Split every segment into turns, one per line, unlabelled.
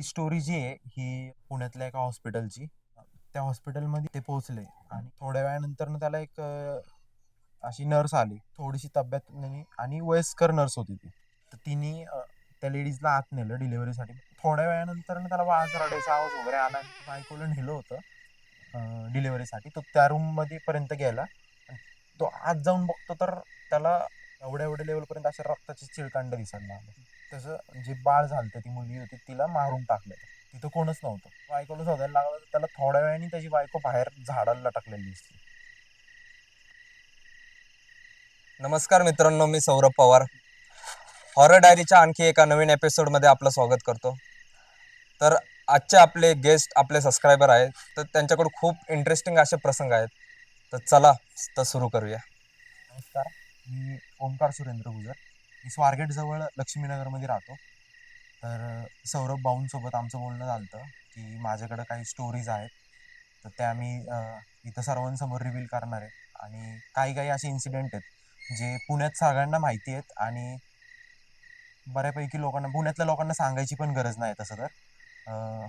ही story जी आहे ही पुण्यातल्या एका हॉस्पिटलची त्या हॉस्पिटलमध्ये ते पोहोचले आणि थोड्या वेळानंतर त्याला एक अशी नर्स आली. थोडीशी तब्येत नाही आणि वयस्कर नर्स होती ती. तर तिने त्या लेडीजला आत नेलं डिलिव्हरीसाठी थोड्या वेळानंतर त्याला वाज रडायचा आवाज वगैरे आला. बायकोला नेलं होतं डिलिव्हरीसाठी तो त्या रूममध्ये पर्यंत गेला. तो आत जाऊन बघतो तर त्याला एवढ्या एवढ्या लेवलपर्यंत अशा रक्ताची चिळकांड दिसायला लागलं. तसं जे बाळ झालं ती मुलगी होती तिला मारून टाकलं. तिथं कोणच नव्हतं. बायकोला शोधायला लागलं तर त्याला थोड्या वेळाने त्याची बायको बाहेर झाडाला लटकलेली दिसली.
नमस्कार मित्रांनो मी सौरभ पवार. हॉरर डायरीच्या आणखी एका नवीन एपिसोडमध्ये आपलं स्वागत करतो. तर आजचे आपले गेस्ट आपले सबस्क्रायबर आहेत. तर त्यांच्याकडून खूप इंटरेस्टिंग असे प्रसंग आहेत. तर चला तर सुरू करूया.
नमस्कार. मी ओमकार सुरेंद्र गुजर. मी स्वारगेट जवळ लक्ष्मीनगरमध्ये राहतो. तर सौरभ भाऊंसोबत आमचं बोलणं झालं की माझ्याकडं काही स्टोरीज आहेत. तर त्या मी इथं सर्वांसमोर रिव्हील करणार आहे. आणि काही काही असे इन्सिडेंट आहेत जे पुण्यात सगळ्यांना माहिती आहेत आणि बऱ्यापैकी लोकांना पुण्यातल्या लोकांना सांगायची पण गरज नाही तसं तर.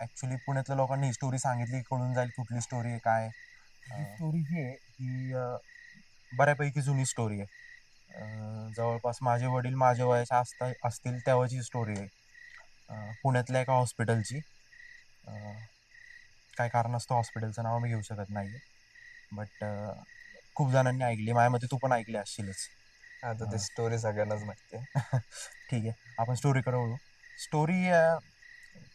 ॲक्च्युली पुण्यातल्या लोकांनी ही स्टोरी सांगितली कळून जाईल कुठली स्टोरी आहे काय स्टोरी जी आहे ही बऱ्यापैकी जुनी स्टोरी आहे. अं, जवळपास माझे वडील माझ्या वयाच्या असता असतील तेव्हाची स्टोरी आहे. अं, पुण्यातल्या एका हॉस्पिटलची अं, काय कारणास्तव हॉस्पिटलचं नाव मी घेऊ शकत नाही बट खूप जणांनी ऐकली. माझ्या मते तू पण ऐकली असशीलच.
आता
हा.
ती स्टोरी सगळ्यांनाच माहिती आहे
ठीक आहे. आपण स्टोरीकडे वळू. स्टोरी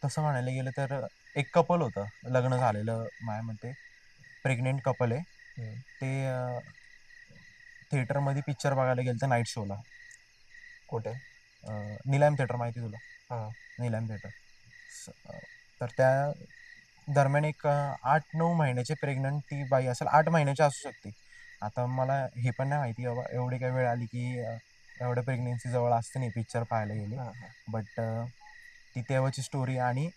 तसं म्हणायला गेलं तर एक कपल होतं. लग्न झालेलं माझ्या मते प्रेग्नेंट कपल आहे.
हम्म.
ते अं, थिएटरमध्ये पिक्चर बघायला गेलं तर नाईट शोला.
कुठे?
अं, निलाम थिएटर माहिती तुला?
हां.
निलाम थिएटर. स- तर त्या दरम्यान एक अं, आठ नऊ महिन्याची प्रेग्नंट ती बाई असेल आठ महिन्याची असू शकते. आता मला हे पण नाही माहिती बाबा एवढी काही वेळ आली की अं, एवढ्या प्रेग्नेन्सी जवळ असते नाही पिक्चर पाहायला गेली.
हां, हां.
बट ती तेव्हाची स्टोरी आणि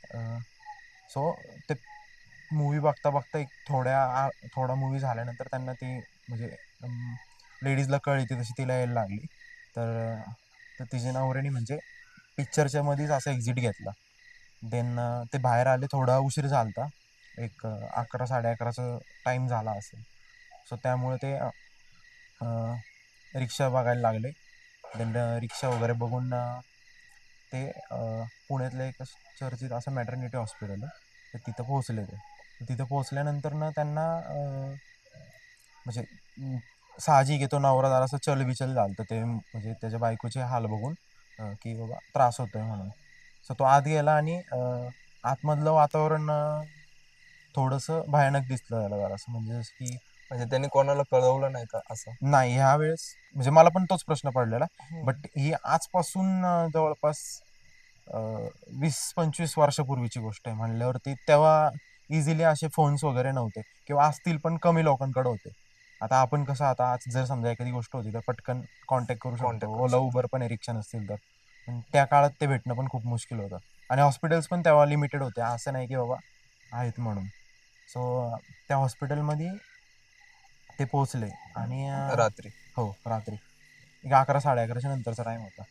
सो ते मूवी बघता बघता एक थोड्या आ- थोडा मूवी झाल्यानंतर त्यांना ती म्हणजे लेडीजला कळली ती तशी तिला यायला लागली. तर तर तिच्या नवऱ्याने म्हणजे पिक्चरच्या मध्येच असं एक्झिट घेतला. देन ते बाहेर आले थोडा उशीर झालता. एक अकरा साडे अकराचा टाईम झाला असेल. सो त्यामुळे ते रिक्षा बघायला लागले. देन रिक्षा वगैरे बघून ते पुण्यातल्या पुण्यातलं एक चर्चित असं मॅटर्निटी हॉस्पिटल आहे. तर तिथं पोहोचले ते. तिथं पोहोचल्यानंतर ना त्यांना म्हणजे साहजिक आहे तो नवरा जरासं चलबिचल झालं तर ते म्हणजे त्याच्या बायकोचे हाल बघून अं, की बाबा त्रास होतोय म्हणून. सो तो आत गेला आणि अं, आतमधलं वातावरण थोडंसं भयानक दिसलं त्याला जरासं म्हणजे जसं की
म्हणजे त्यांनी कोणाला कळवलं नाही का असं?
नाही ह्या वेळेस म्हणजे मला पण तोच प्रश्न पडलेला. बट ही आजपासून अं, जवळपास अं, वीस पंचवीस वर्षापूर्वीची गोष्ट आहे. म्हणल्यावरती तेव्हा इझिली असे फोन्स वगैरे नव्हते. किंवा असतील पण कमी लोकांकडे होते. आता आपण कसं आता आज जर समजा एखादी गोष्ट होती तर पटकन कॉन्टॅक्ट करू
Contact
शकतो
करू
ओला उबर पण रिक्षा नसतील तर. पण त्या काळात ते भेटणं पण खूप मुश्किल होतं. आणि हॉस्पिटल्स पण तेव्हा लिमिटेड होते. असं नाही की बाबा आहेत म्हणून. सो त्या हॉस्पिटलमध्ये ते पोचले आणि अं,
रात्री.
हो रात्री. एक अकरा साडे अकराच्या नंतरचा टाईम होता.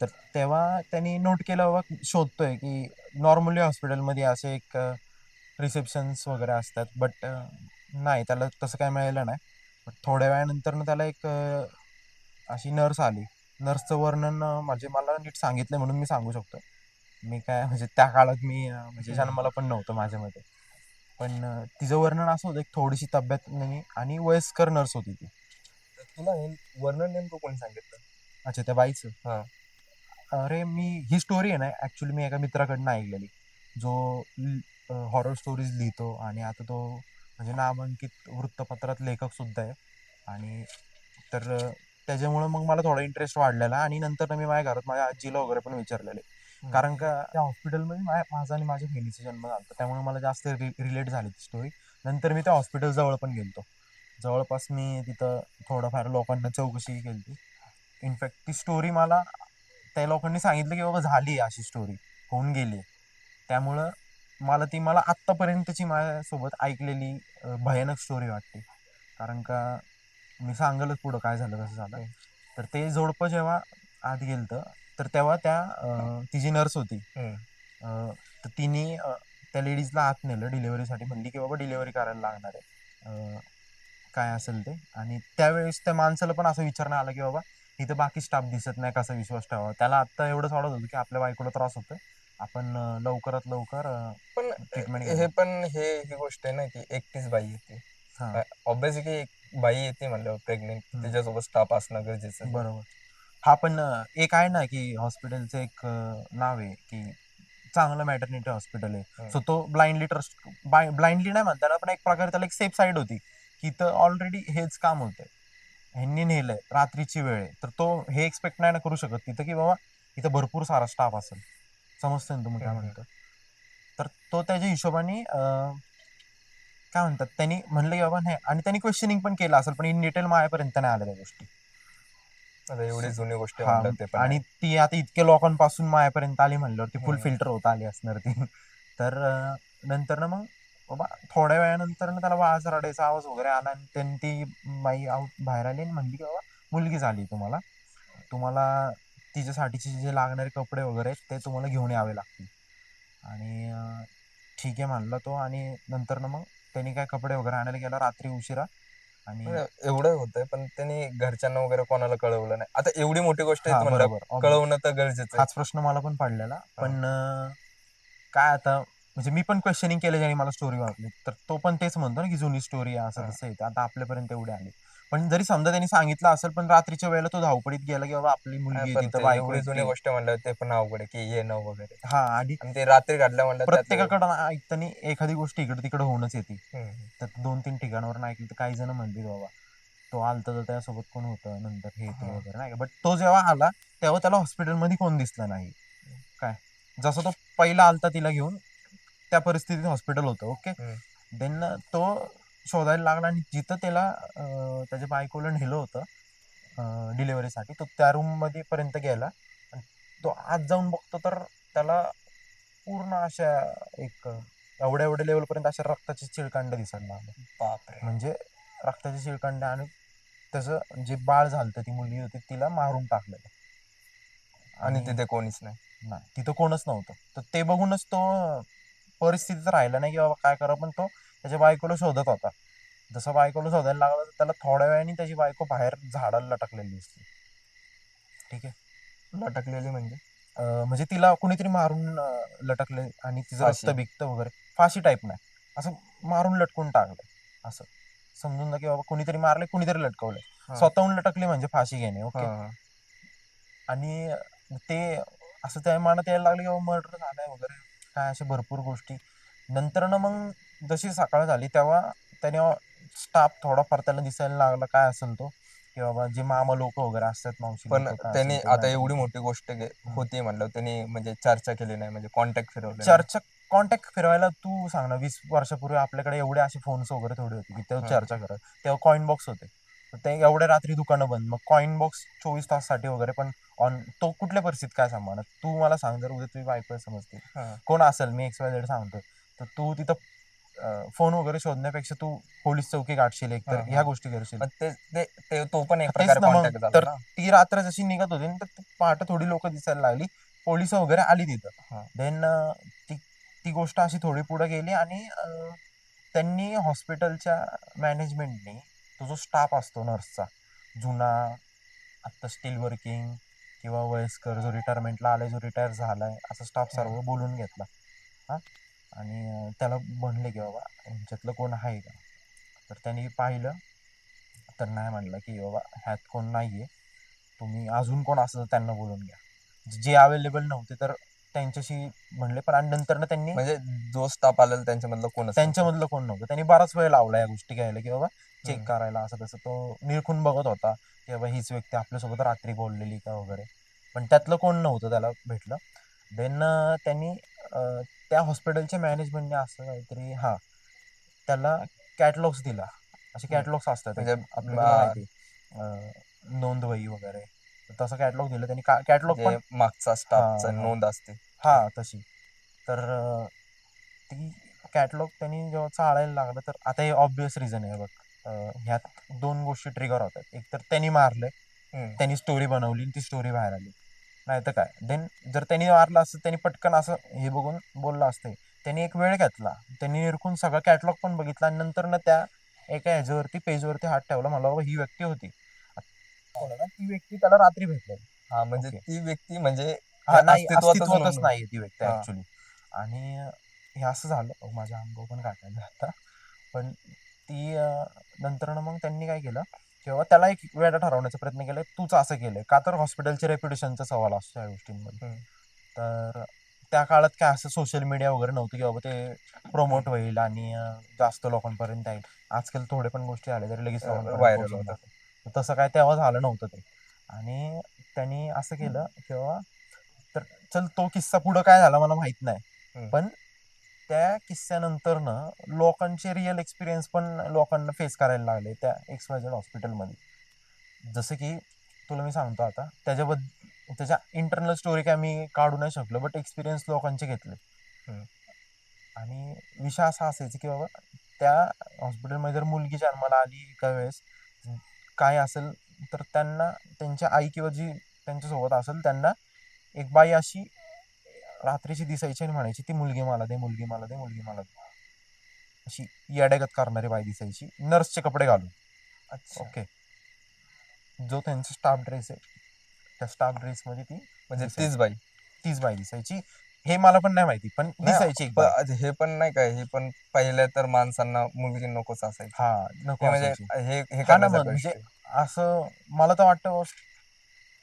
तर तेव्हा त्यांनी नोट केलं बाबा शोधतोय की नॉर्मली हॉस्पिटलमध्ये असे एक रिसेप्शन्स वगैरे असतात. बट नाही त्याला तसं काय मिळालं नाही. बट थोड्या वेळानंतर त्याला एक अशी नर्स आली. नर्सचं वर्णन म्हणजे मला नीट सांगितलं म्हणून मी सांगू शकतो. मी काय म्हणजे त्या काळात मी म्हणजे जन्माला पण नव्हतं माझ्यामध्ये. पण तिचं वर्णन असं होतं एक थोडीशी तब्येत नाही आणि वयस्कर नर्स होती ती.
तर तुला हे वर्णन नेमकं कोणी सांगितलं?
अच्छा त्या बाईचं?
हां.
अरे मी ही स्टोरी आहे ना ॲक्च्युली मी एका मित्राकडनं ऐकलेली. जो हॉरर स्टोरीज लिहितो आणि आता तो म्हणजे नामांकित वृत्तपत्रात लेखक सुद्धा आहे. आणि तर त्याच्यामुळं मग मला थोडा इंटरेस्ट वाढलेला आणि नंतर मी माझ्या घरात माझ्या आजीला वगैरे पण विचारलेले. कारण का त्या हॉस्पिटलमध्ये माझा आणि माझ्या बहिणीचा जन्म झाला होता. त्यामुळे मला जास्त रिलेट झाली ती स्टोरी नंतर मी त्या हॉस्पिटल जवळ पण गेलतो. जवळपास मी तिथं थोडंफार लोकांना चौकशी केली इनफॅक्ट ती स्टोरी मला त्या लोकांनी सांगितलं की बाबा झाली अशी स्टोरी होऊन गेली. त्यामुळं मला ती मला आत्तापर्यंतची माझ्यासोबत ऐकलेली अ, भयानक स्टोरी वाटते. कारण का मी सांगलच पुढं काय झालं कसं झालं.
हम्म.
तर ते जोडपं जेव्हा आत गेलतं तर तेव्हा त्या अ, ती जी नर्स होती.
हम्म.
अं, तर तिने अं, त्या लेडीजला आत नेलं डिलिव्हरीसाठी म्हणली की बाबा डिलिव्हरी करायला लागणार आहे. अं, काय असेल ते. आणि त्यावेळेस त्या माणसाला पण असं विचारण्यात आलं की बाबा इथं बाकी स्टाफ दिसत नाही कसा विश्वास ठेवावा? त्याला आत्ता एवढंच वाटत होतं की आपल्या बायकोला त्रास होतोय. आपण लवकरात लवकर
पण
ट्रीटमेंट
हे पण हे ही गोष्ट आहे ना की एकटीच बाई येते.
हां.
ऑब्विसली की एक बाई येते म्हणल्यावर प्रेग्नेंट. त्याच्यासोबत स्टाफ असणं गरजेचं.
बरोबर. हा पण एक आहे ना की हॉस्पिटलचं एक नाव आहे की चांगलं मॅटर्निटी हॉस्पिटल आहे. सो तो ब्लाइंडली ट्रस्ट ब्लाइंडली नाही म्हणताना पण एक प्रकारे त्याला एक सेफ साईड होती की इथं ऑलरेडी हेच काम होतंय. ह्यांनी नेलंय रात्रीची वेळ आहे. तर तो हे एक्सपेक्ट नाही ना करू शकत. तिथं की बाबा इथं भरपूर सारा स्टाफ असेल. समजतं ना तुम्ही काय. म्हणतो तर तो त्याच्या हिशोबाने काय म्हणतात त्यांनी म्हणलं की बाबा नाही आणि त्यांनी क्वेश्चनिंग पण केलं असेल पण इन डिटेल माझ्यापर्यंत नाही आल्या त्या गोष्टी
आता एवढी जुनी गोष्ट
हा,
म्हणलं ते पण
आणि. ती आता इतक्या लोकांपासून मायापर्यंत आली म्हणल्यावर ती फुल
हम्म.
फिल्टर होत आली असणार ती तर अं, नंतर ना मग बाबा थोड्या वेळानंतर ना त्याला बाळाचा रडायचा आवाज वगैरे आला आणि त्यांनी ती बाई आऊट बाहेर आली आणि म्हणली की बाबा मुलगी झाली तुम्हाला तुम्हाला तिच्यासाठीचे जे लागणारे कपडे वगैरे आहेत ते तुम्हाला घेऊन यावे लागतील. आणि ठीक आहे म्हणला तो आणि नंतर ना मग त्यांनी काय कपडे वगैरे आणायला गेला रात्री उशिरा. आणि
एवढं होतंय पण त्यांनी घरच्यांना वगैरे कोणाला कळवलं नाही. आता एवढी मोठी गोष्ट. कळवणं तर गरजेचं
हाच प्रश्न मला पण पडलेला. पण काय आता म्हणजे मी पण क्वेश्चनिंग केलं ज्याने मला स्टोरी वाटली तर तो पण तेच म्हणतो ना की जुनी स्टोरी आहे असं
हा.
तसं आहे आता आपल्यापर्यंत एवढे आले. पण जरी समजा त्यांनी सांगितलं असेल पण रात्रीच्या वेळेला तो धावपडीत गेला की बाबा आपली मुलगी आहे
पण
तिथं
ते
बायको
एवढी जुनी
आहे.
गोष्ट म्हणलं ते पण अवघड आहे की येणं वगैरे
हा आणि
आणि ते रात्री घडलं म्हणलं
प्रत्येकाकडं ऐकताना एखादी गोष्ट इकडे तिकडे होऊनच येते
हम्म.
तर दोन तीन ठिकाणावर ऐकली तर काही जण म्हणली बाबा तो आलता तर त्यासोबत कोण होतं नंतर हे ते
हा.
वगैरे नाही का बट तो जेव्हा आला तेव्हा त्याला हॉस्पिटलमध्ये कोण दिसलं नाही काय जसं तो पहिला आलता तिला घेऊन त्या परिस्थितीत हॉस्पिटल होतं ओके
हम्म.
देन तो शोधायला लागला आणि जिथं त्याला त्याच्या बायकोला नेलं होतं डिलिव्हरीसाठी तो त्या रूममध्ये पर्यंत गेला. आणि तो आत जाऊन बघतो तर त्याला पूर्ण अशा एक एवढ्या एवढ्या लेवल पर्यंत अशा रक्ताचे चिळकांड दिसायला लागले
बापरे.
म्हणजे रक्ताचे चिळकांड आणि त्याचं जे बाळ झालं ती मुलगी होती तिला मारून टाकलेलं.
आणि तिथे कोणीच नाही.
नाही तिथं कोणच नव्हतं. तर ते बघूनच तो परिस्थितीत राहिला नाही की बाबा काय करा पण तो त्याच्या बायकोला शोधत होता. जसं बायकोला शोधायला लागला तर त्याला थोड्या वेळाने त्याची बायको बाहेर झाडाला लटकलेली दिसली. ठीक आहे?
लटकलेली म्हणजे?
म्हणजे तिला कुणीतरी मारून लटकले आणि तिचं
फाशी.
रक्त बिकतं वगैरे. फाशी टाईप नाही. असं मारून लटकून टाकलं. असं. समजून जा की बाबा कुणीतरी मारले कुणीतरी लटकवले. स्वतःहून लटकले म्हणजे फाशी घेणे ओके. आणि ते असं त्या मनात यायला लागले की बाबा मर्डर झालाय वगैरे. काय अशा भरपूर गोष्टी. नंतर ना मग जशी सकाळ झाली तेव्हा त्याने स्टाफ थोडाफार त्याला दिसायला लागला काय असेल तो? की बाबा जे मामा लोक वगैरे असतात मावशी
पण
लोकं काय
त्यांनी
असेल ते
आता
नाही.
एवढी मोठी गोष्ट गे- होती म्हणलं त्यांनी म्हणजे चर्चा केली नाही म्हणजे कॉन्टॅक्ट फिरवले नाही.
चर्चा कॉन्टॅक्ट फिरवायला तू सांग ना वीस वर्षापूर्वी आपल्याकडे एवढे असे फोन्स वगैरे थोडे होते की तेव्हा
हा.
चर्चा करत. तेव्हा कॉइन बॉक्स होते. तर ते एवढ्या रात्री दुकानं बंद. मग कॉइन बॉक्स चोवीस ताससाठी वगैरे पण ऑन तो कुठल्या परिस्थितीत काय सांगणार तू मला सांग जर उद्या तुझी बायको समजते.
हा.
कोण असेल? मी एक्स वाय झेड सांगतो तर तू तिथं फोन वगैरे शोधण्यापेक्षा तू पोलीस चौकी गाठशील एक तर. ह्या गोष्टी करशील.
ते ते- ते- तो पण एक
तेच
प्रकारे
ना मग,
कॉन्टॅक्ट झाला
तर
ना.
ती रात्र जशी निघत होती ना तर पहाटे थोडी लोक दिसायला लागली. पोलीस वगैरे आली
हा.
तिथं देन ती ती गोष्ट अशी थोडी पुढे गेली आणि अं, त्यांनी हॉस्पिटलच्या मॅनेजमेंटने तो जो स्टाफ असतो नर्सचा जुना आत्ता स्टील वर्किंग किंवा वयस्कर जो रिटायरमेंटला आलाय जो रिटायर झालाय असा स्टाफ सर्व बोलून घेतला. हा? आणि त्याला म्हणले की बाबा यांच्यातलं कोण आहे का? तर त्यांनी पाहिलं. तर नाही म्हणलं की बाबा ह्यात कोण नाहीये. तुम्ही अजून कोण असं त्यांना बोलून घ्या. जे अवेलेबल नव्हते तर त्यांच्याशी म्हणले पण आणि नंतर त्यांनी
म्हणजे जो स्टाफ आलेला त्यांच्यामधलं नव्हतं.
त्यांच्यामधलं कोण नव्हतं. त्यांनी बराच वेळ लावला या गोष्टी घ्यायला की बाबा चेक. करायला असं तसं. तो निरखून बघत होता की बाबा हीच व्यक्ती आपल्यासोबत रात्री बोललेली का वगैरे? पण त्यातलं कोण नव्हतं त्याला भेटलं. देन त्यांनी त्या हॉस्पिटलच्या मॅनेजमेंटने असं काहीतरी हा त्याला कॅटलॉग्स दिला. असे. कॅटलॉग्स असतात
म्हणजे
नोंदवही वगैरे. तसं कॅटलॉग दिलं. त्यांनी कॅटलॉग
म्हणजे मागचा स्टाफचा. नोंद असते.
हा तशी. तर ती कॅटलॉग त्यांनी जेव्हा चाळायला लागलं तर आता हे ऑब्विस रिझन आहे बघ. ह्यात दोन गोष्टी ट्रिगर होतात. एक तर त्यांनी मारले
हम्म.
त्यांनी स्टोरी बनवली ती स्टोरी बाहेर आली. नाही तर काय? देन जर त्यांनी मारलं असतं त्यांनी पटकन असं हे बघून बोललं असते त्यांनी एक वेळ घेतला. त्यांनी निरखून सगळं कॅटलॉग पण बघितला आणि नंतर ना त्या एका ह्याच्यावरती पेजवरती हात ठेवला. मला बाबा ही व्यक्ती होती. ना, ती व्यक्ती त्याला रात्री भेटलेली.
हा म्हणजे. ती व्यक्ती म्हणजे
हा नाही
अस्तित्वातच.
नाही ती व्यक्ती. ऍक्च्युली आणि हे असं झालं. माझ्या अंगावर पण काटायला आता पण ती नंतर मग त्यांनी काय केलं? किंवा त्याला एक वेळा ठरवण्याचा प्रयत्न केला तूच असं केलंय. का तर हॉस्पिटलचे रेप्युटेशनचा सवाल असतो या गोष्टींमध्ये. तर त्या काळात काय असं सोशल मीडिया वगैरे नव्हतं की बाबा ते प्रमोट होईल आणि जास्त लोकांपर्यंत येईल आजकाल थोडे पण गोष्टी आल्या तरी लगेच
होतात.
तर तसं काय तेव्हा झालं नव्हतं ते. आणि त्यांनी असं केलं किंवा तर चल तो किस्सा पुढं काय झाला मला माहीत नाही. पण त्या किस्स्यानंतर ना लोकांचे रिअल एक्सपिरियन्स पण लोकांना फेस करायला लागले त्या एक्स वाय झेड हॉस्पिटलमध्ये जसं की तुला मी सांगतो आता त्याच्याबद्दल त्याच्या इंटरनल स्टोरी काय मी काढू नाही शकलो बट एक्सपिरियन्स लोकांचे घेतले. आणि विषय असा असायचा की बाबा त्या हॉस्पिटलमध्ये जर मुलगी जन्माला आली एका वेळेस काय असेल तर त्यांना त्यांच्या आई किंवा जी त्यांच्यासोबत असेल त्यांना एक बाई अशी रात्रीची दिसायची आणि म्हणायची ती मुलगी मला दे मुलगी मला दे मुलगी मला दे. अशी येड्यागत करणारी बाई दिसायची नर्सचे कपडे घालून.
अच्छा.
ओके. जो त्यांचा स्टाफ ड्रेस आहे त्या स्टाफ ड्रेसमध्ये ती
म्हणजे. तीच बाई?
तीच बाई दिसायची. हे मला पण नाही माहिती पण दिसायची एक बाई.
प- हे पण नाही का हे पण पहिले तर माणसांना मुलगी नकोच असायची.
हा नको
हे म्हणजे
असायची.
हे हे
हा ना म्हणजे असं मला तर वाटतं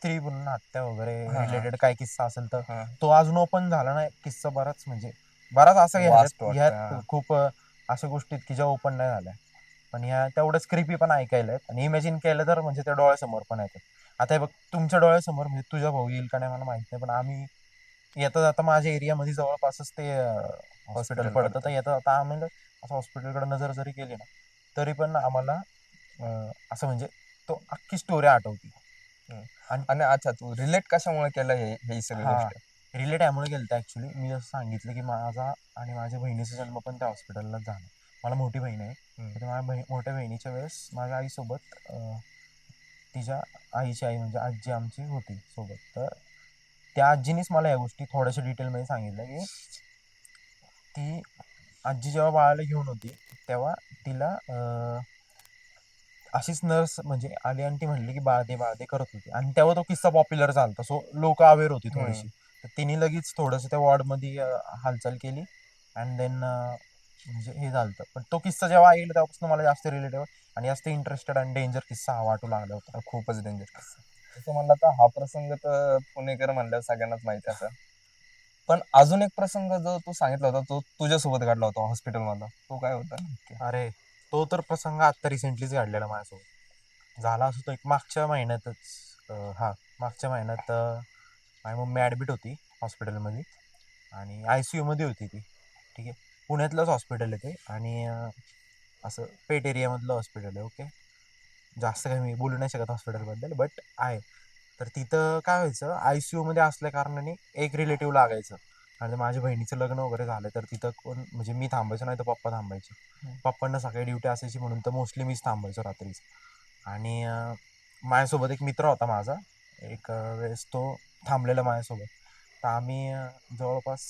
स्त्री भ्रूण हत्या वगैरे
हा, हा.
रिलेटेड काय किस्सा असेल तर.
हा.
तो अजून ओपन झाला नाही किस्सा बराच म्हणजे बराच असं
Vast
ह्याच्यात
वाटतं,
ह्यात
हा.
खूप अं, अशा गोष्टीत की ज्या ओपन नाही झाल्या पण ह्या तेवढंच क्रिपी पण ऐकायला आहेत आणि इमॅजिन केलं तर म्हणजे त्या डोळ्यासमोर पण येतात आता हे बघ तुमच्या डोळ्यासमोर म्हणजे तुझा भाऊ येईल का नाही मला माहीत नाही पण आम्ही येता जाता माझ्या एरियामध्ये जवळपासच ते हॉस्पिटल
Hospital
पडतं
पडतं.
तर येता जाता आम्ही असं हॉस्पिटलकडे नजर जरी केली ना तरी पण आम्हाला अं, असं म्हणजे तो अख्खी स्टोरी आठवती
आणि अच्छा तू रिलेट कशामुळे केलं हे ही सगळी
हा.
गोष्ट?
रिलेट यामुळे गेलं तर ॲक्च्युली मी जसं सांगितलं की माझा आणि माझ्या बहिणीचा जन्म पण त्या हॉस्पिटललाच झाला. मला मोठी बहीण आहे.
हम्म.
तर माझ्या बही मोठ्या बहिणीच्या वेळेस माझ्या आईसोबत अं, तिच्या आईची आई म्हणजे आजी आमची होती सोबत. तर त्या आजीनीच मला या गोष्टी थोड्याशा डिटेलमध्ये सांगितल्या की ती आजी जेव्हा बाळाला घेऊन होती तेव्हा तिला अं, अशीच नर्स म्हणजे आली आणि ती म्हणली की बाळ दे बाळ दे करत होती. आणि तेव्हा तो किस्सा पॉप्युलर झाला सो लोक अवेअर होती. थोडीशी. तर तिने लगेच थोडंसं त्या वॉर्डमध्ये हालचाल केली. अँड देन म्हणजे हे झालं पण तो किस्सा जेव्हा ऐकला तेव्हापासून मला जास्त रिलेटिव्ह आणि जास्त इंटरेस्टेड आणि डेंजर किस्सा हा वाटू लागला होता.
खूपच डेंजर तसं म्हणलं तर हा प्रसंग तर पुणेकर म्हणल्यावर सगळ्यांनाच माहिती असेल पण अजून एक प्रसंग जो तू सांगितला होता तो तुझ्यासोबत घडला होता हॉस्पिटल मधला. तो काय होता?
अरे तो तर प्रसंग आत्ता रिसेंटलीच घडलेला माझ्यासोबत. झाला असतो एक मागच्या महिन्यातच हां हा मागच्या महिन्यात माझी मम्मी ॲडमिट होती हॉस्पिटलमध्ये आणि आय सी यूमध्ये होती ती. ठीक आहे? पुण्यातलंच हॉस्पिटल आहे ते आणि असं पेट एरियामधलं हॉस्पिटल आहे ओके जास्त काही मी बोलू नाही शकत हॉस्पिटलबद्दल बट आहे. तर तिथं काय व्हायचं आय सी यूमध्ये असल्या कारणाने एक रिलेटिव्ह लागायचं. आणि ते माझ्या बहिणीचं लग्न वगैरे झालं तर तिथं कोण म्हणजे मी थांबायचो नाही तर पप्पा थांबायचे. पप्पांना सकाळी ड्युटी असायची म्हणून तर मोस्टली मीच थांबायचो रात्रीच. आणि माझ्यासोबत एक मित्र होता माझा. एक वेळेस तो थांबलेला माझ्यासोबत. तर आम्ही जवळपास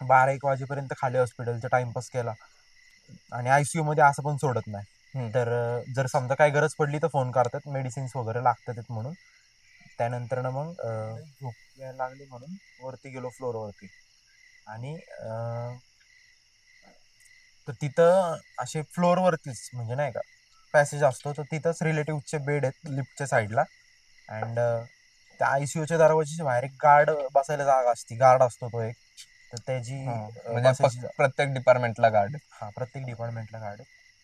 बारा एक वाजेपर्यंत खाली हॉस्पिटलचा टाइमपास केला. आणि आय सी यूमध्ये असं पण सोडत नाही. तर जर समजा काय गरज पडली तर फोन करतात. मेडिसिन्स वगैरे लागतात म्हणून. त्यानंतर ना मग यायला लागली म्हणून वरती गेलो फ्लोअरवरती आणि तर तिथं असे फ्लोअरवरतीच म्हणजे नाही का पॅसेज असतो तर तिथंच रिलेटिव्हचे बेड आहेत लिफ्टच्या साईडला अँड त्या आय सी यूच्या दरवाजाच्या बाहेर एक गार्ड बसायला जागा असते गार्ड असतो तो एक. तर त्याची
म्हणजे प्रत्येक डिपार्टमेंटला गार्ड
हा प्रत्येक डिपार्टमेंटला गार्ड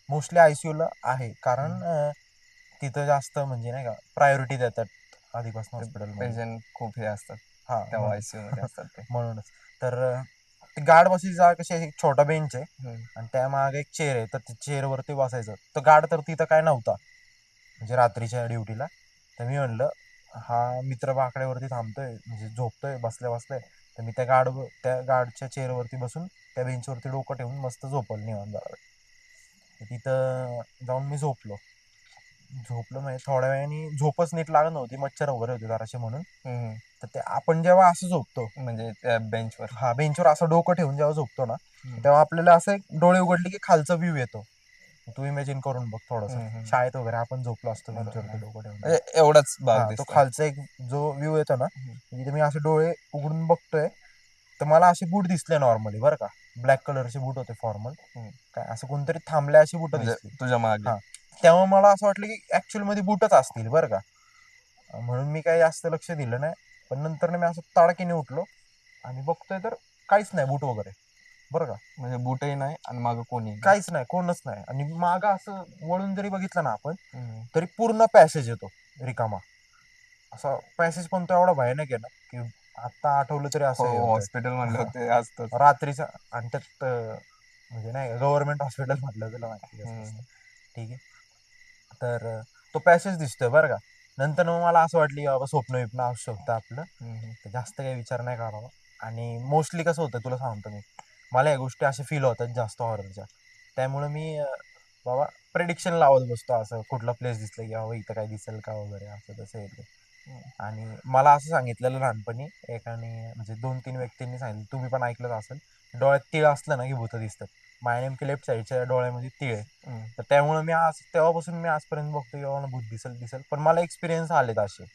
मोस्टली आय सी यूला आहे कारण तिथं जास्त म्हणजे नाही का प्रायोरिटी देतात. आधीपासून हॉस्पिटलमध्ये
पेशंट खूप हे असतात.
हा
तेव्हा
म्हणून-
आयसीयू मध्ये असतात ते.
म्हणूनच. तर अं, ते गार्ड बसायची जागा कशी आहे, एक छोटा बेंच आहे.
हम्म.
आणि त्या मागे एक चेअर आहे. तर त्या चेअरवरती बसायचं. तर गार्ड तर तिथं काय नव्हता. म्हणजे रात्रीच्या ड्युटीला तर मी म्हणलं हा मित्र बाकड्यावरती थांबतोय. म्हणजे झोपतोय बसल्या बसल्या तर मी त्या गार्ड त्या गार्डच्या चेअरवरती बसून त्या बेंचवरती डोकं ठेवून मस्त झोपल निवांत. जरा वेळ. तर तिथं जाऊन मी झोपलो. झोपलो म्हणजे थोड्या वेळाने झोपच नीट लागत नव्हती मच्छर वगैरे होते जराशे म्हणून
हम्म.
तर ते आपण जेव्हा असं झोपतो
म्हणजे त्या बेंचवर
हा बेंचवर असं डोकं ठेवून जेव्हा झोपतो ना
हम्म.
तेव्हा आपल्याला असं एक डोळे उघडले की खालचा व्ह्यू येतो तू इमॅजिन करून बघ थोडस
हम्म, हम्म.
शाळेत वगैरे आपण झोपलो असतो
बरोबर,
बेंचवरती. डोकं ठेवून
म्हणजे एवढाच भाग
तो
दिसतो
खालचा एक जो व्ह्यू येतो ना
हम्म.
तिथे मी असे डोळे उघडून बघतोय तर मला असे बूट दिसले नॉर्मली बरं का ब्लॅक कलरचे बूट होते फॉर्मल
हम्म.
काय असं कोणतरी थांबले अशी बूट
म्हणजे
दिसली
तुझ्या मागे
हा. तेव्हा मला असं वाटलं की ऍक्च्युअलमध्ये बुटच असतील बरं का म्हणून मी काही जास्त लक्ष दिलं नाही पण नंतर मी असं ताडकीने उठलो आणि बघतोय तर काहीच नाही बूट वगैरे बरं का
म्हणजे बुटही नाही आणि माग कोणी नाही.
काहीच नाही कोणच नाही आणि मागं असं वळून जरी बघितलं ना आपण. तरी पूर्ण पॅसेज येतो रिकामा असा पॅसेज पण तो एवढा भयानक आहे ना की आता आठवलं तरी असं हे
हो. हॉस्पिटल म्हणलं. ते
रात्रीचा आणि त्यात म्हणजे नाही गव्हर्नमेंट हॉस्पिटल म्हटलं तुला माहिती. असतं. ठीक आहे तर तो पॅसेज दिसतोय बरं का. नंतर मग मला असं वाटलं की बाबा स्वप्न विप्न असू शकतं आपलं. तर जास्त काही विचार नाही करावा. आणि मोस्टली कसं होतं तुला सांगतो मी. मला या गोष्टी अशा फील होतात जास्त हॉररच्या त्यामुळे मी बाबा प्रेडिक्शन लावत बसतो असं. कुठला प्लेस दिसलं की बाबा इथं काय दिसेल का वगैरे असं तसं येते. आणि मला असं सांगितलेलं लहानपणी एकाने म्हणजे दोन तीन व्यक्तींनी सांगितलं. तुम्ही पण ऐकलंच असेल. डोळ्यात तीळ असलं ना की भूत दिसतात. माझ्या नेमकी लेफ्ट साईडच्या डोळ्यामध्ये तीळ आहे.
हम्म.
तर त्यामुळे मी आज तेव्हापासून मी आजपर्यंत बघतो की बाबा मला भूत दिसेल दिसेल. पण मला एक्सपिरियन्स आलेत असे.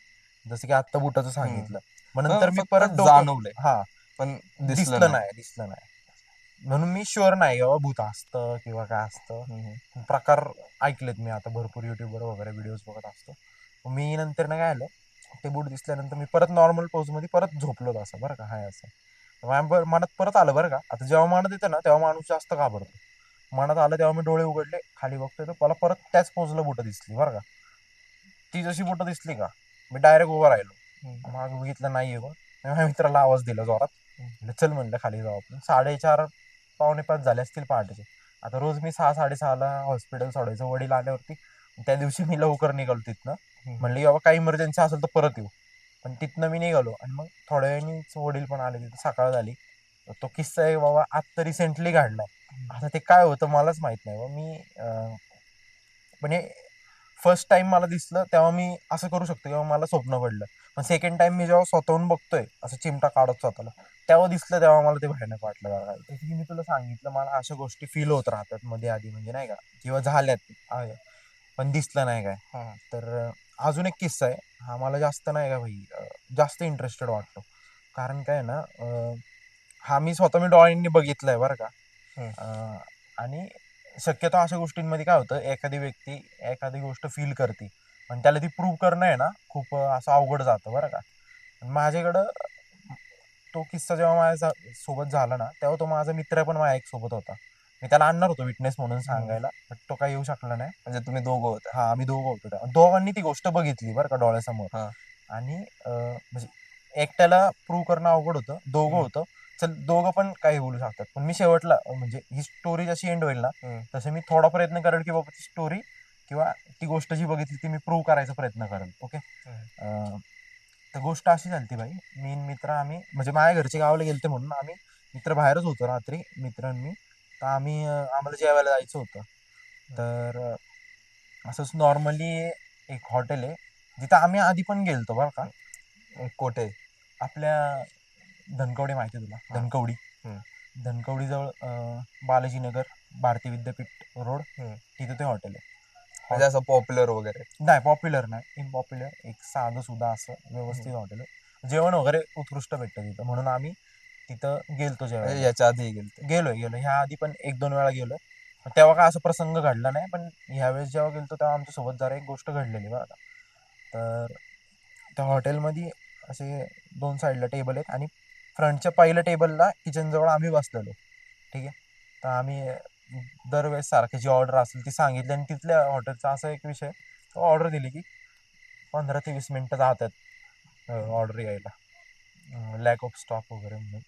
जसं की आत्ता बुटाचं सांगितलं. मग नंतर मी
फक्त
परत डोकं-
जाणवलंय.
हा.
पण
दिसलं नाही. दिसलं नाही. म्हणून मी शुअर नाही की बाबा भूत असतं किंवा काय असतं.
हम्म.
प्रकार ऐकलेत मी आता. भरपूर युट्यूबवर वगैरे व्हिडिओज बघत असतो. मी नंतर ना काय आलं ते बूट दिसल्यानंतर मी परत नॉर्मलमध्ये परत झोपलो असं बरं का? हाय असं. माझ्या बर- मनात परत आलं बरं का? आता जेव्हा मनात येतं ना तेव्हा माणूस जास्त घाबरतो. मनात आलं तेव्हा मी डोळे उघडले खाली बघतोय तर मला परत त्याच पोजला बुटं दिसली बरं का? ती जशी बुटं दिसली का? मी डायरेक्ट उभं राहिलो. माग बघितलं नाही बघ. मी माझ्या मित्राला आवाज दिला जोरात. म्हणलं, चल म्हणलं खाली जाऊ आपण. साडेचार पावणे पाच झाले असतील पहाटेचे. आता रोज मी सहा साडेसहाला हॉस्पिटल सोडायचं वडील आल्यावरती. त्या दिवशी मी लवकर निघालो तिथनं. म्हणलं बाबा काही इमर्जन्सी असेल तर परत येऊ. पण तिथनं मी निघालो आणि मग थोड्या वेळानेच वडील पण आले तिथं सकाळ झाली. तो किस्सा आहे बाबा आत्ता रिसेंटली घडलाय. आता ते काय होतं मलाच माहीत नाही. मी पण हे फर्स्ट टाइम मला दिसलं तेव्हा मी असं करू शकतो किंवा मला स्वप्न पडलं. पण सेकंड टाइम मी जेव्हा स्वतःहून बघतोय असं चिमटा काढत स्वतःला तेव्हा दिसलं तेव्हा मला ते भयानक वाटलं जसं की मी तुला सांगितलं मला अशा गोष्टी फील होत राहतात मध्ये आधी म्हणजे नाही का? किंवा झाल्यात. पण दिसलं नाही काय. तर अजून एक किस्सा आहे. हा मला जास्त नाही का भाई जास्त इंटरेस्टेड वाटतो. कारण काय आहे ना हा मी स्वतः मी डोळ्यांनी बघितलाय बरं का. आणि शक्यतो अशा गोष्टींमध्ये काय होतं एखादी व्यक्ती एखादी गोष्ट फील करते. पण त्याला ती प्रूव्ह करणं आहे ना खूप असं अवघड जातं बरं का. माझ्याकडं तो किस्सा जेव्हा माझ्या सोबत झाला ना तेव्हा तो माझा मित्र पण माझ्या एक सोबत होता. मी त्याला आणणार होतो विटनेस म्हणून सांगायला पण तो काही येऊ शकला नाही.
म्हणजे तुम्ही दोघं होता.
हा आम्ही दोघं होतो तेव्हा. दोघांनी ती गोष्ट बघितली बरं का डोळ्यासमोर.
हा.
आणि अं, म्हणजे एकट्याला प्रूव्ह करणं अवघड होतं. दोघं
हम्म.
होतं. चल दोघं पण काही बोलू शकतात. पण मी शेवटला अं, म्हणजे ही स्टोरी जशी एंड होईल ना. तसे मी थोडा प्रयत्न करेल की बाबा ती स्टोरी किंवा ती गोष्ट जी बघितली ती मी प्रूव्ह करायचा प्रयत्न करेल. ओके तर गोष्ट अशी झाली भाई मी आणि मित्र आम्ही म्हणजे माझ्या घरचे गावाला गेलते म्हणून आम्ही मित्र बाहेरच होतो रात्री. मित्र आणि मी तर आम्ही अं, आम्हाला जेवायला जायचं होतं. तर अं, असंच नॉर्मली एक हॉटेल आहे. जिथं आम्ही आधी पण गेलतो बरं का.
कोठे
आपल्या धनकवडी माहिती आहे तुला. धनकवडी.
हम्म.
धनकवडीजवळ अं, बालाजीनगर भारती विद्यापीठ रोड.
हम्म.
तिथं ते हॉटेल आहे.
म्हणजे असं पॉप्युलर वगैरे.
नाही पॉप्युलर नाही. इनपॉप्युलर एक साधं सुद्धा असं व्यवस्थित हॉटेल आहे. जेवण वगैरे उत्कृष्ट भेटतं तिथं. म्हणून आम्ही तिथं गेलतो
म्हणजे
जेवायला
याच्या आधी गेलते.
गेलोय गेलो ह्या आधी पण एक दोन वेळा गेलो तेव्हा काय असं प्रसंग घडला नाही पण ह्यावेळेस जेव्हा गेलतो तेव्हा आमच्यासोबत जरा एक गोष्ट घडलेली बघा तर त्या हॉटेलमध्ये असे दोन साईडला टेबल आहेत आणि फ्रंटच्या पहिल्या टेबलला किचन जवळ आम्ही बसलेलो. ठीक आहे? तर आम्ही दरवेळेस सारखी जी ऑर्डर असेल ती सांगितली आणि तिथल्या हॉटेलचा असा एक विषय ऑर्डर दिली की पंधरा ते वीस मिनटं जातात ऑर्डर यायला. लॅक ऑफ स्टॉक वगैरे म्हणून.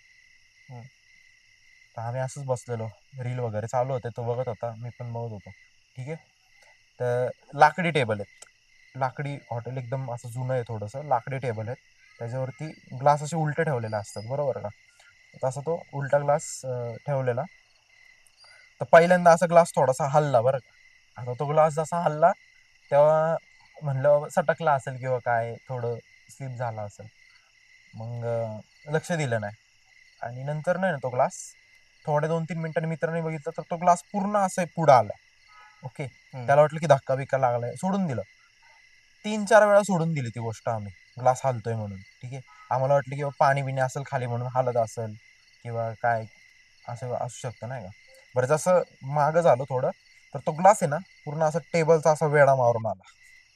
तर आम्ही असंच बसलेलो. रील वगैरे चालू होते तो बघत होता. मी पण बघत होतो. ठीक आहे? तर लाकडी टेबल आहेत. लाकडी हॉटेल एकदम असं जुनं आहे थोडंसं. लाकडी टेबल आहेत. त्याच्यावरती ग्लास असे उलटे ठेवलेले असतात. बरोबर का? तसा तो उलटा ग्लास ठेवलेला. तर पहिल्यांदा असा ग्लास थोडासा हल्ला बरं का. आता तो ग्लास जसा हल्ला तेव्हा म्हणलं सटकला असेल किंवा काय थोडं स्लिप झाला असेल. मग लक्ष दिलं नाही. आणि नंतर नाही ना तो ग्लास थोड्या दोन तीन मिनिटांनी मित्रांनी बघितलं तर तो ग्लास पूर्ण असं पुढं आला. ओके. त्याला वाटलं की धक्का बिक्का लागलाय. सोडून दिलं. तीन चार वेळा सोडून दिली ती गोष्ट आम्ही. ग्लास हालतोय म्हणून. ठीक आहे? आम्हाला वाटलं की पाणी बिणी असेल खाली म्हणून हालत असेल किंवा काय असं असू शकतं नाही का? बरं जसं मागं झालं थोडं तर तो ग्लास आहे ना पूर्ण असं टेबलचा असा वेडा मारून आला.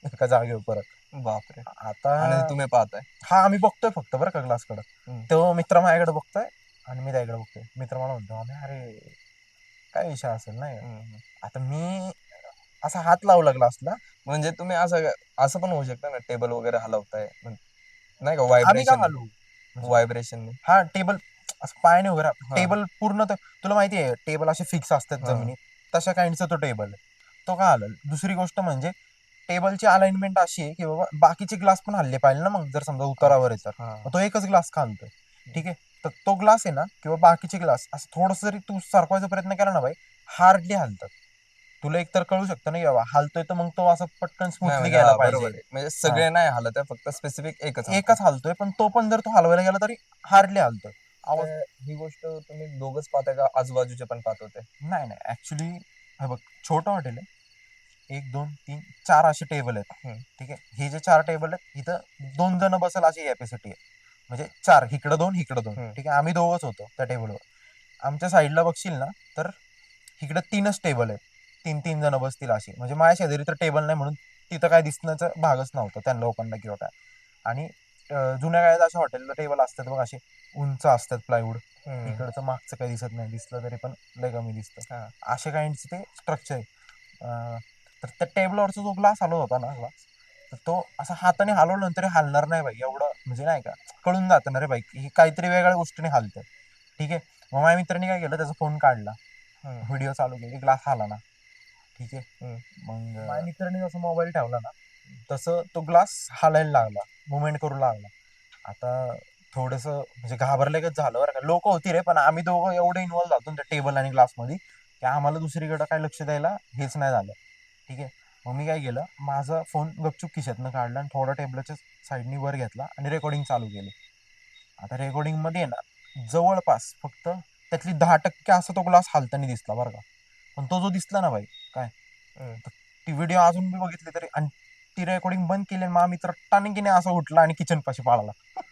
एका जागेवर परत.
बापरे.
आता
तुम्ही पाहताय.
हा आम्ही बघतोय फक्त बरं का ग्लासकडं.
हम्म.
तो मित्र माझ्याकडे बघतोय आणि मी त्याकडे बघतोय. मित्र मला म्हणतो आम्ही अरे काय विषय असेल नाही का?"
हम्म.
आता मी असा हात लावला ग्लासला
म्हणजे तुम्ही असं असं पण होऊ शकतं ना टेबल वगैरे हलवताय म्हण- नाही का
आम्ही का
व्हायब्रेशन.
घालू
व्हायब्रेशन.
हा टेबल असं पायाने वगैरे
हा.
टेबल पूर्ण तर तुला माहिती आहे टेबल असे फिक्स असतात
हा.
जमिनीत. तशा काइंडचा तो टेबल आहे. तो का हलल? दुसरी गोष्ट म्हणजे टेबलची अलाइनमेंट अशी आहे की बाबा बाकीचे ग्लास पण हल्ले पाहिजे ना मग जर समजा उतारावर आहे तर. मग तो एकच ग्लास खालतोय ठीक आहे? तर तो ग्लास आहे ना किंवा बाकीचे ग्लास असं थोडस जरी तू सरकवायचा प्रयत्न केला ना भाई हार्डली हलतात. तुला एक तर कळू शकतं ना की बाबा हालतोय तर मग तो असं पटकन स्मूथली गेला
बरोबर
पाहिजे.
म्हणजे सगळे नाही हलत आहे फक्त स्पेसिफिक एकच.
एकच हलतोय पण तो पण जर तो हलवायला गेला तरी हार्डली हलतोय. आवाज
ही गोष्ट तुम्ही दोघच पाहताय का? आजूबाजूचे पण पाहत होते.
नाही नाही. ऍक्च्युली हे बघ छोटं हॉटेल आहे. एक दोन तीन चार असे टेबल आहेत. ठीक आहे? हे जे चार टेबल आहेत इथं दोन जण बसल अशी कॅपॅसिटी आहे. म्हणजे चार इकडं दोन इकडं दोन. ठीक आहे? आम्ही दोघच होतो त्या टेबलवर आमच्या साईडला बघशील ना तर इकडं तीनच टेबल आहेत. तीन तीन जण बसतील अशी. म्हणजे माझ्या शेजारी तर टेबल नाही म्हणून तिथं काय दिसण्याचा भागच नव्हता त्या लोकांना किंवा काय. आणि जुन्या काळात अशा हॉटेलला टेबल असतात बघ असे उंच असतात प्लायवूड. इकडचं मागचं काही दिसत नाही. दिसलं तरी पण लय कमी दिसतं.
हा.
अशा काइंडचं ते स्ट्रक्चर आहे तर त्या टेबलवरचा जो ग्लास हलत होता ना ग्लास तर तो असा हाताने हलवला तरी हलणार नाही बाई एवढं म्हणजे नाही का कळून जातं ना रे बाई ही काहीतरी वेगळ्या गोष्टीने हलतं ठीक आहे? मग माझ्या मित्रांनी काय केलं त्याचा फोन काढला. व्हिडिओ चालू केली ग्लास हाला ना. ठीक आहे. मग माझ्या मित्रांनी जसं मोबाईल ठेवला ना तसं तो ग्लास हालायला लागला मुवमेंट करू लागला. आता थोडस म्हणजे घाबरल्यागत झालं बरं का. लोक होती रे पण आम्ही दोघं एवढे इन्व्हॉल्व झालो ना त्या टेबल आणि ग्लासमध्ये की आम्हाला दुसरीकडे काय लक्ष द्यायला हेच नाही झालं. ठीक आहे? मग मी काय केलं माझा फोन गपचूप खिशातनं काढला आणि थोडा टेबलाच्या साईडनी वर घेतला आणि रेकॉर्डिंग चालू केली. आता रेकॉर्डिंगमध्ये आहे ना जवळपास फक्त त्यातली दहा टक्के असा तो ग्लास हालताना दिसला बरं का. पण तो जो दिसला ना भाई काय? ती व्हिडिओ अजून मी बघितली तरी आणि ती रेकॉर्डिंग बंद केली आणि मित्र टाणकीने असा उठला आणि किचन पाशी पळाला.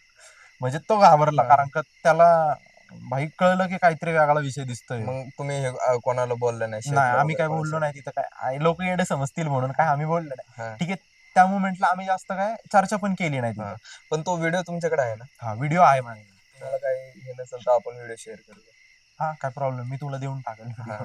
म्हणजे तो घाबरला. कारण का त्याला भाई कळलं की काहीतरी वेगळा विषय दिसतोय
मग तुम्ही हे अं, कोणाला बोलले नाही
आम्ही काय बोललो? नाही तिथं काय लोक येडे समजतील म्हणून काय आम्ही बोललो नाही
हा.
ठीक आहे त्या मुमेंटला आम्ही जास्त काय चर्चा पण केली नाही
हा.
तिथं
पण तो व्हिडिओ तुमच्याकडे आहे ना
हा व्हिडिओ आहे माझ्याकडे
तुम्हाला काही हे नसेल तर आपण व्हिडिओ शेअर करू
हा काय प्रॉब्लेम मी तुला देऊन टाकेल video.
हा.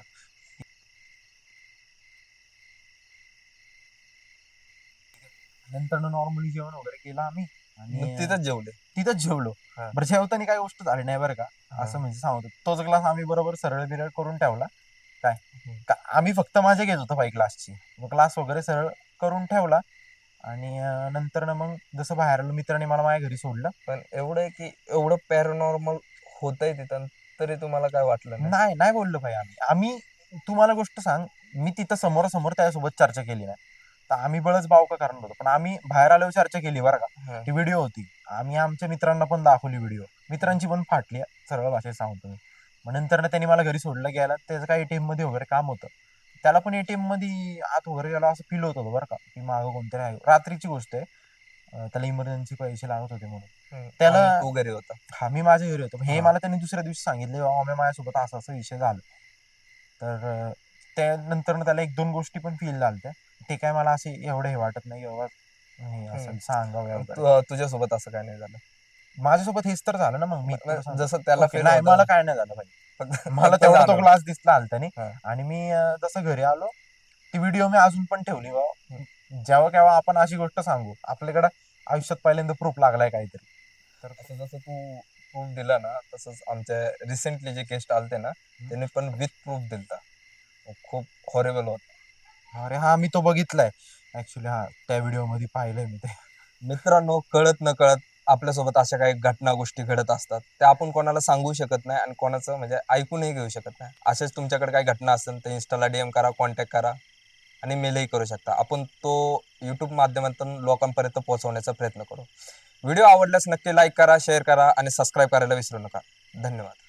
नंतर नॉर्मली जेवण वगैरे केलं आम्ही आणि
मग तिथंच जेवले.
तिथंच जेवलो.
हा.
बरं जेवताना काही गोष्ट झाली नाही बरं का. असं म्हणजे सांगतो तोच ग्लास आम्ही बरोबर सरळ बिरळ करून ठेवला. काय?
हम्म.
का- आम्ही फक्त माझे घेत होतो बाई क्लासची मग क्लास वगैरे सरळ करून ठेवला. आणि नंतर ना मग जसं बाहेर आलो मित्राने मला माझ्या घरी सोडलं.
पण एवढं आहे की एवढं पॅरानॉर्मल होतंय तिथं तरी तुम्हाला काय वाटलं नाही?
नाही नाही बोललो भाई आम्ही. आम्ही तुम्हाला गोष्ट सांग. मी तिथं समोरासमोर त्यासोबत चर्चा केली नाही. तर आम्ही बळच बावका करणार होतो. पण आम्ही बाहेर आल्यावर चर्चा केली बरं का. ती व्हिडिओ होती. आम्ही आमच्या मित्रांना पण दाखवली व्हिडिओ मित्रांची पण फाटली सरळ भाषेत सांगतो मी. मग नंतर ना त्यांनी मला घरी सोडलं गेला. त्याचं काय एटीएममध्ये वगैरे काम होतं. त्याला पण एटीएममध्ये आत वगैरे गेला असं फील होत होतं बरं का. की मागं कोणतरी आहे. रात्रीची गोष्ट आहे. त्याला इमर्जन्सी पैसे लागत होते म्हणून. त्याला-
घरी होता.
हा मी माझ्या घरी होतो. हे. मला त्यांनी दुसऱ्या दिवशी सांगितले बाबा मी माझ्यासोबत असा असा विषय झाला. तर त्यानंतर त्याला एक दोन गोष्टी पण फील झाल्या ते काय मला असे एवढे हे वाटत नाही
हम्म.
सांगावं
तुझ्यासोबत असं काय नाही झालं?
माझ्यासोबत हेच तर झालं ना मग मी.
जसं त्याला
नाही मला काय नाही झालं
फक्त-
मला तेवढा तो. ग्लास दिसला आलतानी. आणि मी जसं घरी आलो ती व्हिडिओ मी अजून पण ठेवली बाबा. जेव्हा केव्हा आपण अशी गोष्ट सांगू आपल्याकडे आयुष्यात पहिल्यांदा प्रूफ लागलाय काहीतरी.
तर असं जसं तू प्रूफ दिला ना तसंच आमच्या रिसेंटली जे गेस्ट आलते ना त्यांनी पण विथ प्रूफ दिलता. खूप हॉरेबल होत.
अरे हा मी तो बघितलाय. ऍक्च्युली हा त्या व्हिडिओमध्ये पाहिलंय मी ते.
मित्रांनो कळत न कळत आपल्यासोबत अशा काही घटना गोष्टी घडत असतात. त्या आपण कोणाला सांगू शकत नाही आणि कोणाचं म्हणजे ऐकूनही घेऊ शकत नाही. असेच तुमच्याकडे काही घटना असेल तर इन्स्टाला डीएम करा कॉन्टॅक्ट करा आणि मेलही करू शकता. आपण तो यूट्यूब माध्यमातून लोकांपर्यंत पोहोचवण्याचा प्रयत्न करू. व्हिडिओ आवडल्यास नक्की लाईक करा शेअर करा आणि सबस्क्राईब करायला विसरू नका. धन्यवाद.